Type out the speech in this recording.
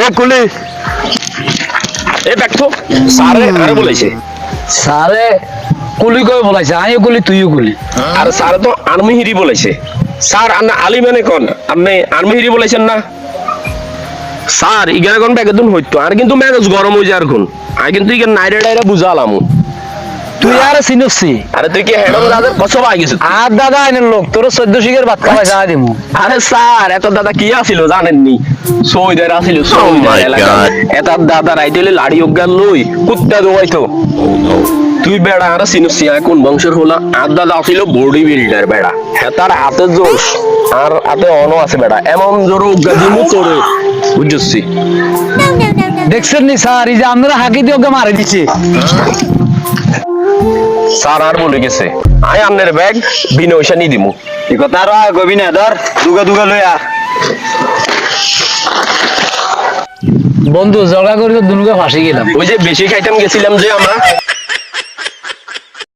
এ কুলি। এ দেখো স্যারে আরে বলেছে। সারে কুলি কই বলাইছে আমিও কুলি তুইও কুলি। আর স্যার তো আর্মি বলেছে। স্যার আন্না আলি মানে কোন? আপনি আর্মি হিরি বলেছেন না? স্যার ইগারে কোন ব্যাগে তুন হইতো? আর কিন্তু ম্যাগজ গরম হয়ে যায় আর কোন? আর কিন্তু ইগার নাইরে ডাইরে বুঝালাম। তুই আর চিনসি আরে তুই কি হেডম দাদার কসবা গেছিস আর দাদা আইনের লোক তোর চোদ্দ শিখের ভাত খাওয়াই যা দিমু। আরে স্যার এত দাদা কি আছিল জানেননি? সৌদের আছিল সৌদের এলাকা এত দাদা রাইতেলে লাড়ি অজ্ঞান লই কুত্তা দোয়াইতো তুই বেড়া আর সিনুসি কোন বংশের হলা? আর দাদা আছিল বডি। বিল্ডার বেড়া হেতার হাতে জোশ আর হাতে অন আছে বেড়া। এমন জোর অজ্ঞা দিমু তোরে। বুঝছি দেখছেন নি স্যার এই যে আমরা হাকি দিয়ে ওকে মারে দিচ্ছে স্যার আর বলে গেছে। আই আন্নের ব্যাগ বিনা পয়সা নি দিমু। এই কথা আর গবিনা ধর দুগা দুগা লইয়া বন্ধু জগা করে তো দুনুকে ফাঁসি গেলাম ওই যে বেশি খাইতাম গেছিলাম যে আমরা